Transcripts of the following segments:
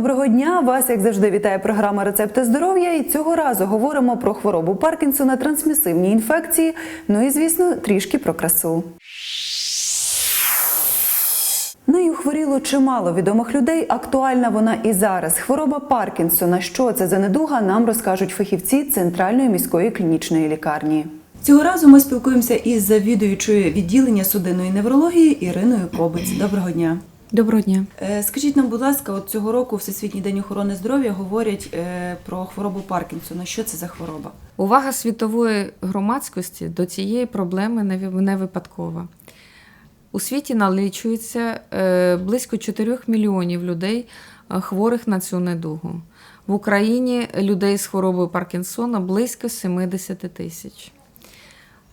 Доброго дня! Вас, як завжди, вітає програма Рецепти здоров'я. І цього разу говоримо про хворобу Паркінсона, трансмісивні інфекції. Ну і звісно, трішки про красу. Нею хворіло чимало відомих людей. Актуальна вона і зараз. Хвороба Паркінсона. Що це за недуга? Нам розкажуть фахівці Центральної міської клінічної лікарні. Цього разу ми спілкуємося із завідуючою відділення судинної неврології Іриною Кобець. Доброго дня. Доброго дня. Е, Скажіть нам, будь ласка, от цього року Всесвітній день охорони здоров'я говорять е, про хворобу Паркінсона. Що це за хвороба? Увага світової громадськості до цієї проблеми не ви- не випадкова. У світі налічується е, близько 4 мільйонів людей хворих на цю недугу. В Україні людей з хворобою Паркінсона близько 70 тисяч.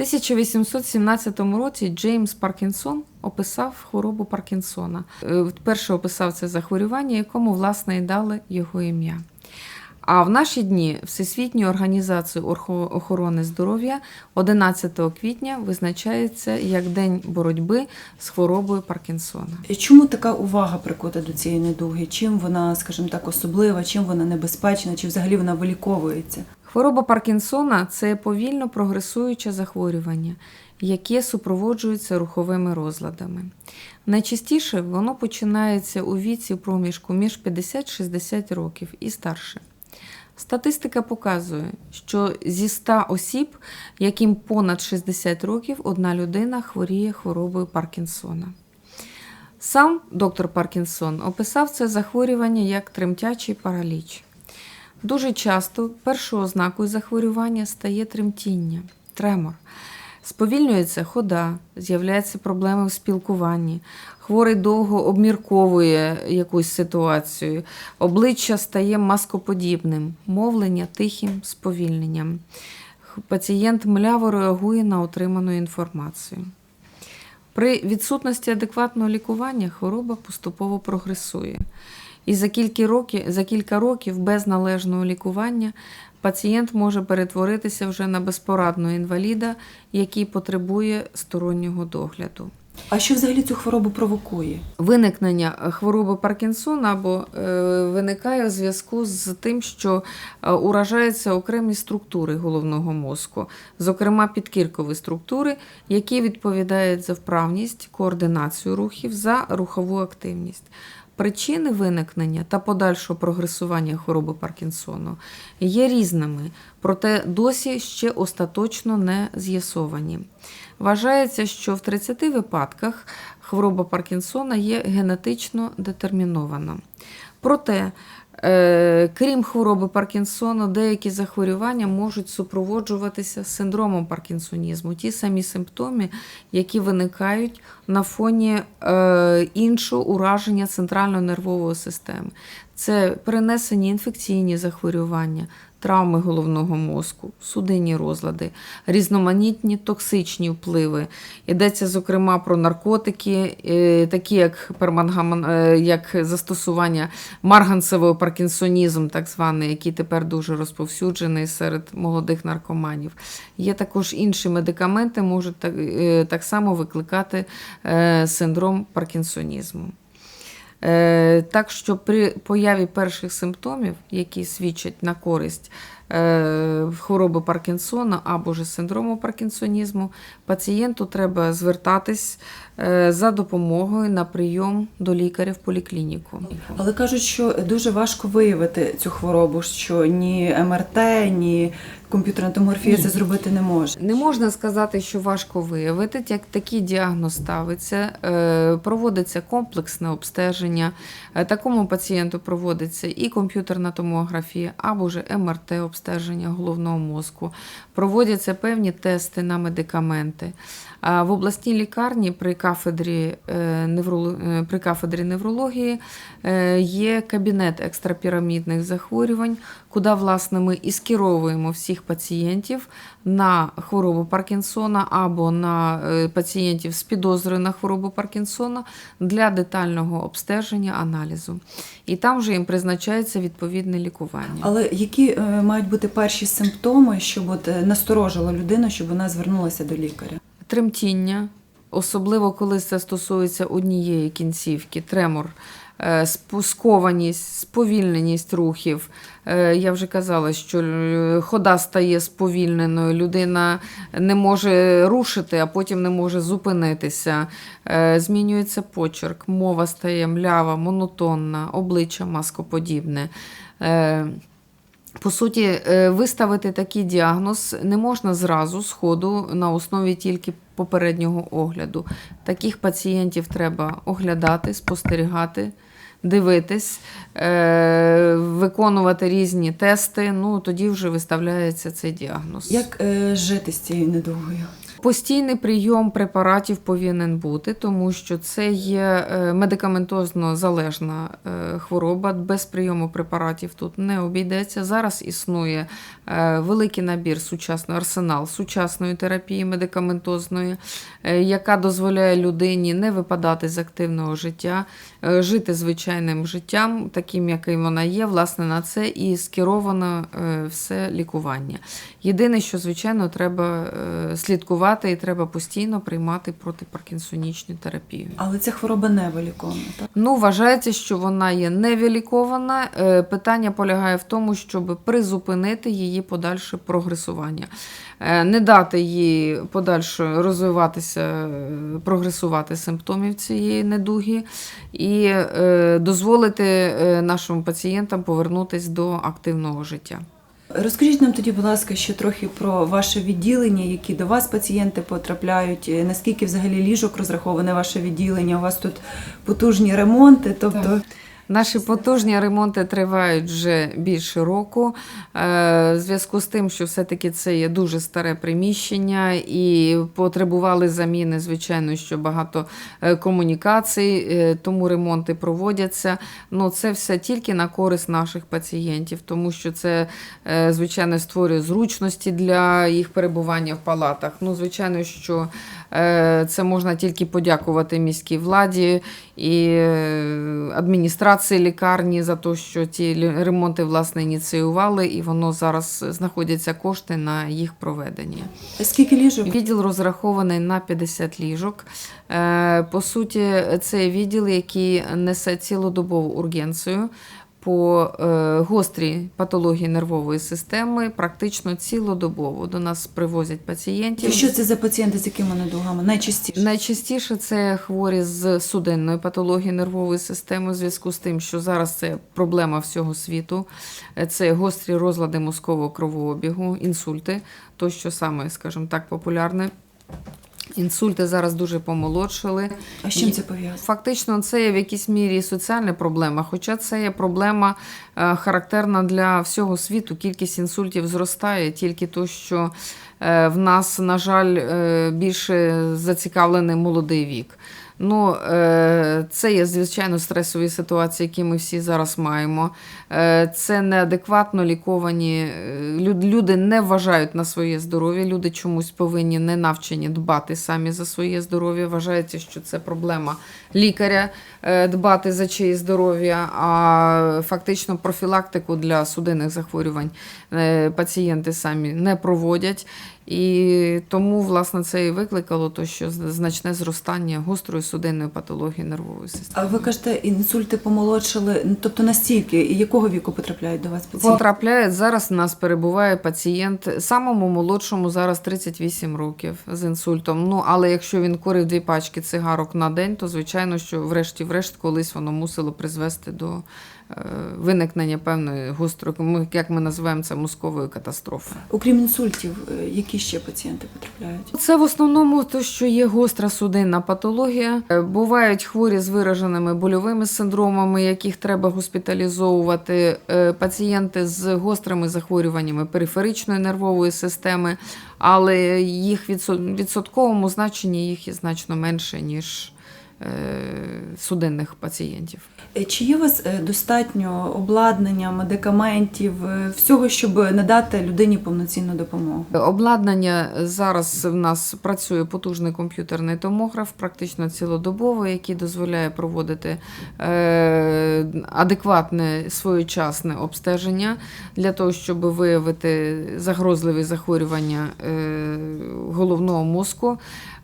У 1817 році Джеймс Паркінсон описав хворобу Паркінсона. Е, Вперше описав це захворювання, якому власне і дали його ім'я. А в наші дні Всесвітньою організацією охорони здоров'я 11 квітня визначається як День боротьби з хворобою Паркінсона. Чому така увага прикута до цієї недуги? Чим вона, скажімо так, особлива, чим вона небезпечна, чи взагалі вона виліковується? Хвороба Паркінсона це повільно прогресуюче захворювання, яке супроводжується руховими розладами. Найчастіше воно починається у віці проміжку між 50-60 років і старше. Статистика показує, що зі 100 осіб, яким понад 60 років, одна людина хворіє хворобою Паркінсона. Сам доктор Паркінсон описав це захворювання як тремтячий параліч. Дуже часто першою ознакою захворювання стає тремтіння, тремор. Сповільнюється хода, з'являються проблеми в спілкуванні. Хворий довго обмірковує якусь ситуацію, обличчя стає маскоподібним, мовлення тихим сповільненням. Пацієнт мляво реагує на отриману інформацію. При відсутності адекватного лікування хвороба поступово прогресує. І за кілька років, за кілька років без належного лікування пацієнт може перетворитися вже на безпорадного інваліда, який потребує стороннього догляду. А що взагалі цю хворобу провокує? Виникнення хвороби Паркінсона або е, виникає в зв'язку з тим, що е, уражаються окремі структури головного мозку, зокрема підкіркові структури, які відповідають за вправність, координацію рухів, за рухову активність. Причини виникнення та подальшого прогресування хвороби Паркінсону є різними, проте досі ще остаточно не з'ясовані. Вважається, що в 30 випадках хвороба Паркінсона є генетично детермінована. Проте, крім хвороби Паркінсону, деякі захворювання можуть супроводжуватися синдромом паркінсонізму, ті самі симптоми, які виникають на фоні е, іншого ураження центрально-нервової системи. Це перенесені інфекційні захворювання, травми головного мозку, судинні розлади, різноманітні токсичні впливи. Йдеться, зокрема, про наркотики, е, такі як е, як застосування марганцевого паркінсонізм, так званий, який тепер дуже розповсюджений серед молодих наркоманів. Є також інші медикаменти, можуть так, е, само викликати синдром паркінсонізму. Е, Так що при появі перших симптомів, які свідчать на користь хвороби Паркінсона або ж синдрому паркінсонізму, пацієнту треба звертатись е, за допомогою на прийом до лікаря в поліклініку. Але кажуть, що дуже важко виявити цю хворобу, що ні МРТ, ні комп'ютерна томографія це зробити не може. Не можна сказати, що важко виявити, як такий діагноз ставиться, е, проводиться комплексне обстеження. Е, Такому пацієнту проводиться і комп'ютерна томографія, або ж МРТ обстеження головного мозку. Проводяться певні тести на медикаменти. В обласній лікарні при кафедрі, е, е, при кафедрі неврології е, є кабінет екстрапірамідних захворювань, куди власне ми і скеровуємо всіх пацієнтів на хворобу Паркінсона або на пацієнтів з підозрою на хворобу Паркінсона для детального обстеження аналізу. І там вже їм призначається відповідне лікування. Але які мають бути перші симптоми, щоб от насторожило людину, щоб вона звернулася до лікаря? Тремтіння, особливо коли це стосується однієї кінцівки, тремор. е, Спускованість, сповільненість рухів. Е, Я вже казала, що хода стає сповільненою, людина не може рушити, а потім не може зупинитися. Е, Змінюється почерк, мова стає млява, монотонна, обличчя маскоподібне. По суті, е, виставити такий діагноз не можна зразу з ходу на основі тільки попереднього огляду. Таких пацієнтів треба оглядати, спостерігати, дивитись, е, виконувати різні тести. Ну тоді вже виставляється цей діагноз. Як е, жити з цією недугою? Постійний прийом препаратів повинен бути, тому що це є е, медикаментозно залежна е, хвороба. Без прийому препаратів тут не обійдеться. Зараз існує е, великий набір сучасний арсенал сучасної терапії медикаментозної, яка дозволяє людині не випадати з активного життя, жити звичайним життям, таким, яким вона є. Власне на це і скеровано все лікування. Єдине, що звичайно треба е, слідкувати і треба постійно приймати протипаркінсонічну терапію. Але ця хвороба не вилікована, так? Ну, вважається, що вона є невілікована. Е, Питання полягає в тому, щоб призупинити її подальше прогресування, Е, не дати їй подальше розвиватися, е, прогресувати симптомів цієї недуги і дозволити нашим пацієнтам повернутися до активного життя. Розкажіть нам тоді, будь ласка, ще трохи про ваше відділення, які до вас пацієнти потрапляють, наскільки взагалі ліжок розраховане ваше відділення? У вас тут потужні ремонти, тобто Так. Наші потужні ремонти тривають вже більше року. Е, В зв'язку з тим, що все-таки це є дуже старе приміщення і потребували заміни, звичайно, що багато е, комунікацій, е, тому ремонти проводяться. Ну, це все тільки на користь наших пацієнтів, тому що це, звичайно, створює зручності для їх перебування в палатах. Ну, звичайно, що це можна тільки подякувати міській владі і е, адміністрації лікарні за те, що лі- ремонти власне ініціювали, і воно зараз знаходяться кошти на їх проведення. скільки ліжок? Відділ розрахований на 50 ліжок. Е, По суті, це відділ, який несе цілодобову ургенцію по е, гострій патології нервової системи, практично цілодобово. До нас привозять пацієнтів. Що це за пацієнти з якими недугами? Найчастіше? Найчастіше це хворі з судинною патологією нервової системи, в зв'язку з тим, що зараз це проблема всього світу. Це гострі розлади мозкового кровообігу, інсульти, то, що саме, скажімо так, популярне. Інсульти зараз дуже помолодшили. А з чим це пов'язано? Фактично, це є в якійсь мірі соціальна проблема, хоча це є проблема е, характерна для всього світу. Кількість інсультів зростає, тільки то, що е, в нас, на жаль, е, більше зацікавлений молодий вік. Ну, е, це є, звичайно, стресові ситуації, які ми всі зараз маємо. Е, Це неадекватно ліковані. е, Люди не вважають на своє здоров'я. Люди чомусь повинні не навчені дбати самі за своє здоров'я. Вважається, що це проблема лікаря дбати за чиє здоров'я, а фактично профілактику для судинних захворювань пацієнти самі не проводять. І тому, власне, це і викликало то, що значне зростання гострої судинної патології нервової системи. А ви кажете, інсульти помолодшили, ну, тобто настільки, і якого віку потрапляють до вас пацієнти? Потрапляє зараз. У нас перебуває пацієнт самому молодшому зараз 38 років з інсультом. Ну але якщо він курив дві пачки цигарок на день, то звичайно, що врешті-врешт колись воно мусило призвести до виникнення певної гострої, як ми називаємо це мозкової катастрофи. Окрім інсультів, е, які ще пацієнти потрапляють? Це в основному те, що є гостра судинна патологія. Е, Бувають хворі з вираженими больовими синдромами, яких треба госпіталізовувати. Е, Пацієнти з гострими захворюваннями периферичної нервової системи, але їх відсотковому значенні їх є значно менше, ніж е, судинних пацієнтів. Е, Чи є у вас е, достатньо обладнання, медикаментів, е, всього, щоб надати людині повноцінну допомогу? Обладнання зараз в нас працює потужний комп'ютерний томограф, практично цілодобово, який дозволяє проводити е, адекватне своєчасне обстеження для того, щоб виявити загрозливі захворювання е, головного мозку.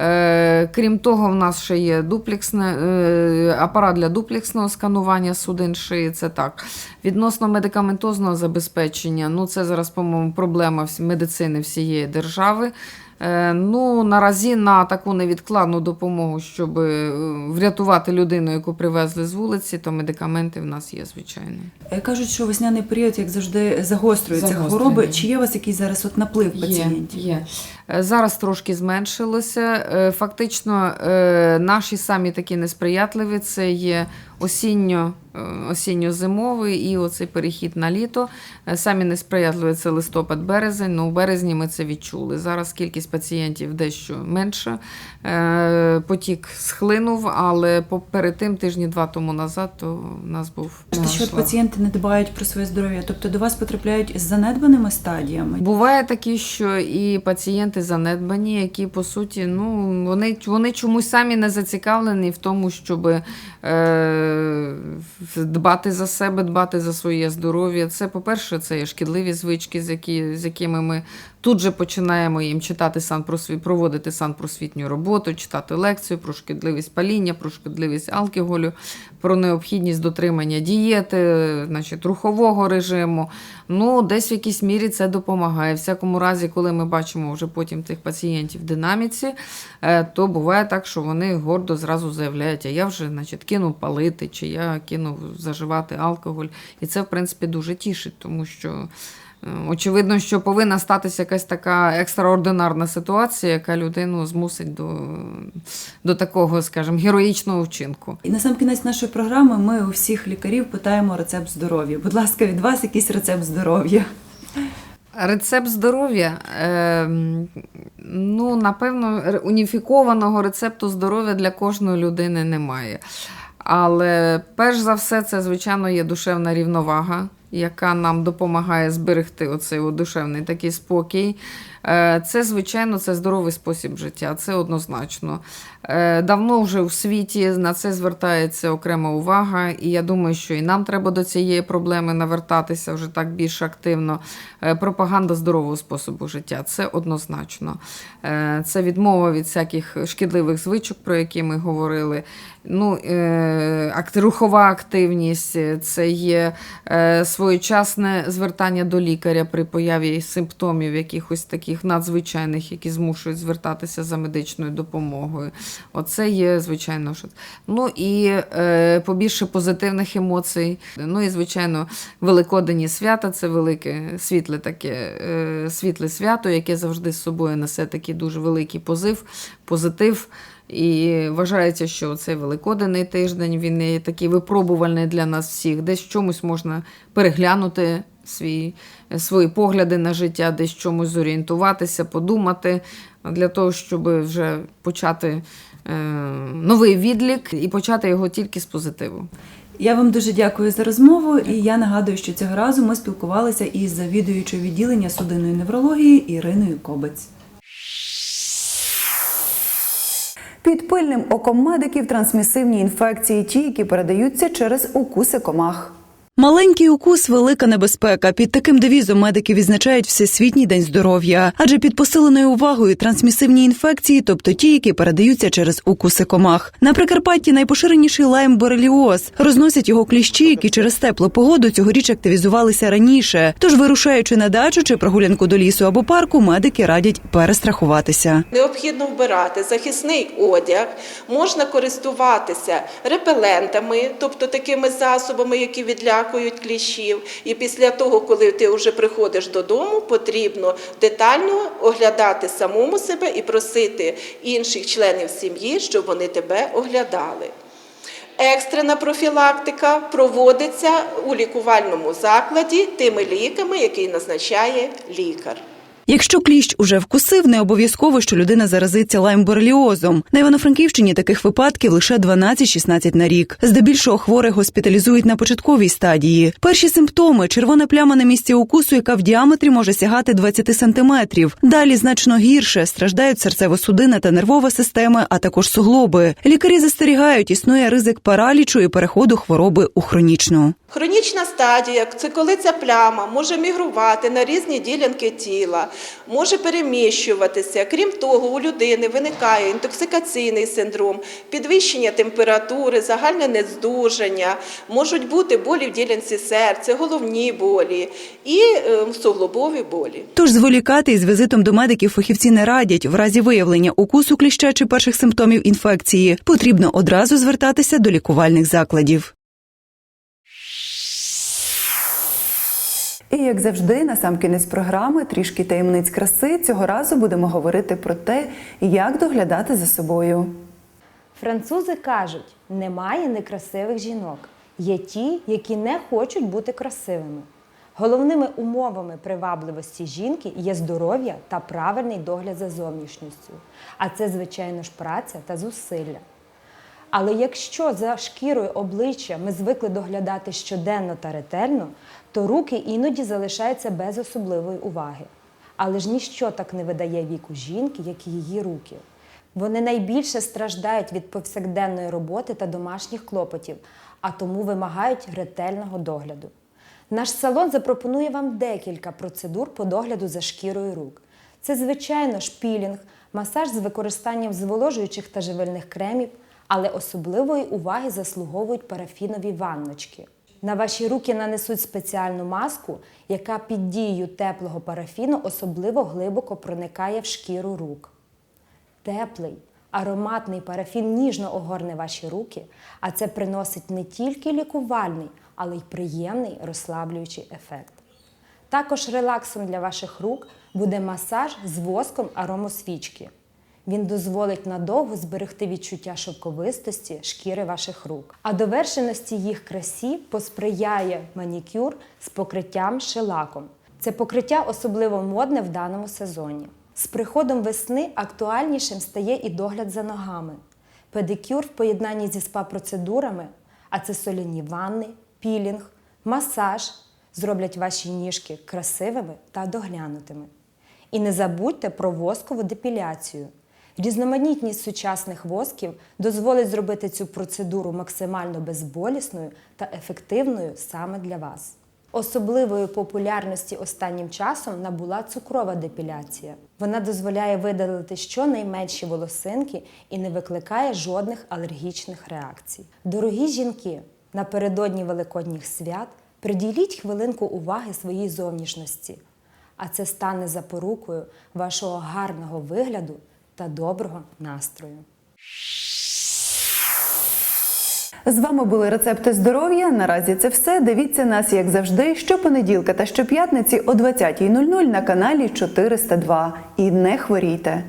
Е, Крім того, в нас ще є дуплексне, е, апарат для дуплексного сканування судин шиї. Це так. Відносно медикаментозного забезпечення, ну це зараз, по-моєму, проблема медицини всієї держави. Е, Ну, наразі на таку невідкладну допомогу, щоб е, врятувати людину, яку привезли з вулиці, то медикаменти в нас є, звичайно. Е, Кажуть, що весняний період, як завжди, загострюються Загострення. хвороби. Чи є у вас якийсь зараз от наплив пацієнтів? Є, є. Зараз трошки зменшилося. Фактично, наші самі такі несприятливі це є осінньо, осінньо-зимовий і оцей перехід на літо. Е, Самі несприятливі це листопад-березень. Ну, у березні ми це відчули. Зараз кількість пацієнтів дещо менша. Е, Потік схлинув, але перед тим, тижні два тому назад, то в нас був Що пацієнти не дбають про своє здоров'я, тобто до вас потрапляють з занедбаними стадіями. Буває такі, що і пацієнти занедбані, які по суті, ну вони, вони чомусь самі не зацікавлені в тому, щоб е, дбати за себе, дбати за своє здоров'я. Це, по-перше, це є шкідливі звички, з, які, з якими ми тут же починаємо їм читати санпросвіт, проводити санпросвітню роботу, читати лекцію про шкідливість паління, про шкідливість алкоголю, про необхідність дотримання дієти, значить, рухового режиму. Ну, десь в якійсь мірі це допомагає. В всякому разі, коли ми бачимо вже потім тих пацієнтів в динаміці, е, то буває так, що вони гордо зразу заявляють, а я вже значить, кинув палити, чи я кинув заживати алкоголь. І це, в принципі, дуже тішить, тому що. е, Очевидно, що повинна статися якась така екстраординарна ситуація, яка людину змусить до, до такого, скажімо, героїчного вчинку. І на сам кінець нашої програми ми у всіх лікарів питаємо рецепт здоров'я. Будь ласка, від вас якийсь рецепт здоров'я. Рецепт здоров'я. Е, ну, напевно, уніфікованого рецепту здоров'я для кожної людини немає. Але перш за все, це, звичайно, є душевна рівновага, яка нам допомагає зберегти оцей душевний такий спокій. Е, Це, звичайно, це здоровий спосіб життя, це однозначно. Е, Давно вже у світі на це звертається окрема увага, і я думаю, що і нам треба до цієї проблеми навертатися вже так більш активно. Е, Пропаганда здорового способу життя це однозначно. Це відмова від всяких шкідливих звичок, про які ми говорили. Ну, рухова активність, це є своєчасне звертання до лікаря при появі симптомів якихось таких надзвичайних, які змушують звертатися за медичною допомогою. Оце є, звичайно, що. Ну і е, побільше позитивних емоцій. Ну і, звичайно, Великодені свята це велике світле таке е, світле свято, яке завжди з собою несе такий дуже великий позив, позитив. І вважається, що цей великоденний тиждень він є такий випробувальний для нас всіх. Десь чомусь можна переглянути свій, свої погляди на життя, десь чомусь зорієнтуватися, подумати для того, щоб вже почати е, новий відлік і почати його тільки з позитиву. Я вам дуже дякую за розмову, і я нагадую, що цього разу ми спілкувалися із завідуючою відділення судинної неврології Іриною Кобець. Під пильним оком медиків трансмісивні інфекції, ті, які передаються через укуси комах. Маленький укус велика небезпека. Під таким девізом медики відзначають Всесвітній день здоров'я, адже під посиленою увагою трансмісивні інфекції, тобто ті, які передаються через укуси комах. На Прикарпатті найпоширеніший лайм бореліоз. Розносять його кліщі, які через теплу погоду цьогоріч активізувалися раніше. Тож, вирушаючи на дачу чи прогулянку до лісу або парку, медики радять перестрахуватися. Необхідно вбирати захисний одяг, можна користуватися репелентами, тобто такими засобами, які відлякують кліщів. І після того, коли ти вже приходиш додому, потрібно детально оглядати самому себе і просити інших членів сім'ї, щоб вони тебе оглядали. Екстрена профілактика проводиться у лікувальному закладі тими ліками, які назначає лікар. Якщо кліщ уже вкусив, не обов'язково, що людина заразиться лаймбореліозом. На Івано-Франківщині таких випадків лише 12-16 на рік. Здебільшого хворих госпіталізують на початковій стадії. Перші симптоми червона пляма на місці укусу, яка в діаметрі може сягати 20 сантиметрів. Далі значно гірше страждають серцево-судинна та нервова система, а також суглоби. Лікарі застерігають, існує ризик паралічу і переходу хвороби у хронічну. Хронічна стадія це коли ця пляма може мігрувати на різні ділянки тіла, може переміщуватися. Крім того, у людини виникає інтоксикаційний синдром, підвищення температури, загальне нездужання, можуть бути болі в ділянці серця, головні болі і е, суглобові болі. Тож зволікати із візитом до медиків фахівці не радять. В разі виявлення укусу кліща чи перших симптомів інфекції потрібно одразу звертатися до лікувальних закладів. І як завжди, на сам кінець програми трішки таємниць краси. Цього разу будемо говорити про те, як доглядати за собою. Французи кажуть, немає некрасивих жінок. Є ті, які не хочуть бути красивими. Головними умовами привабливості жінки є здоров'я та правильний догляд за зовнішністю. А це, звичайно ж, праця та зусилля. Але якщо за шкірою обличчя ми звикли доглядати щоденно та ретельно, то руки іноді залишаються без особливої уваги. Але ж ніщо так не видає віку жінки, як і її руки. Вони найбільше страждають від повсякденної роботи та домашніх клопотів, а тому вимагають ретельного догляду. Наш салон запропонує вам декілька процедур по догляду за шкірою рук. Це, звичайно, шпілінг, масаж з використанням зволожуючих та живильних кремів, але особливої уваги заслуговують парафінові ванночки. На ваші руки нанесуть спеціальну маску, яка під дією теплого парафіну особливо глибоко проникає в шкіру рук. Теплий, ароматний парафін ніжно огорне ваші руки, а це приносить не тільки лікувальний, але й приємний розслаблюючий ефект. Також релаксом для ваших рук буде масаж з воском аромосвічки. Він дозволить надовго зберегти відчуття шовковистості шкіри ваших рук. А довершеності їх красі посприяє манікюр з покриттям шелаком. Це покриття особливо модне в даному сезоні. З приходом весни актуальнішим стає і догляд за ногами. Педикюр в поєднанні зі спа-процедурами, а це соляні ванни, пілінг, масаж зроблять ваші ніжки красивими та доглянутими. І не забудьте про воскову депіляцію. Різноманітність сучасних восків дозволить зробити цю процедуру максимально безболісною та ефективною саме для вас. Особливої популярності останнім часом набула цукрова депіляція. Вона дозволяє видалити щонайменші волосинки і не викликає жодних алергічних реакцій. Дорогі жінки, напередодні великодніх свят приділіть хвилинку уваги своїй зовнішності, а це стане запорукою вашого гарного вигляду та доброго настрою. З вами були рецепти здоров'я. Наразі це все. Дивіться нас, як завжди, щопонеділка та щоп'ятниці о 20.00 на каналі 402. І не хворійте.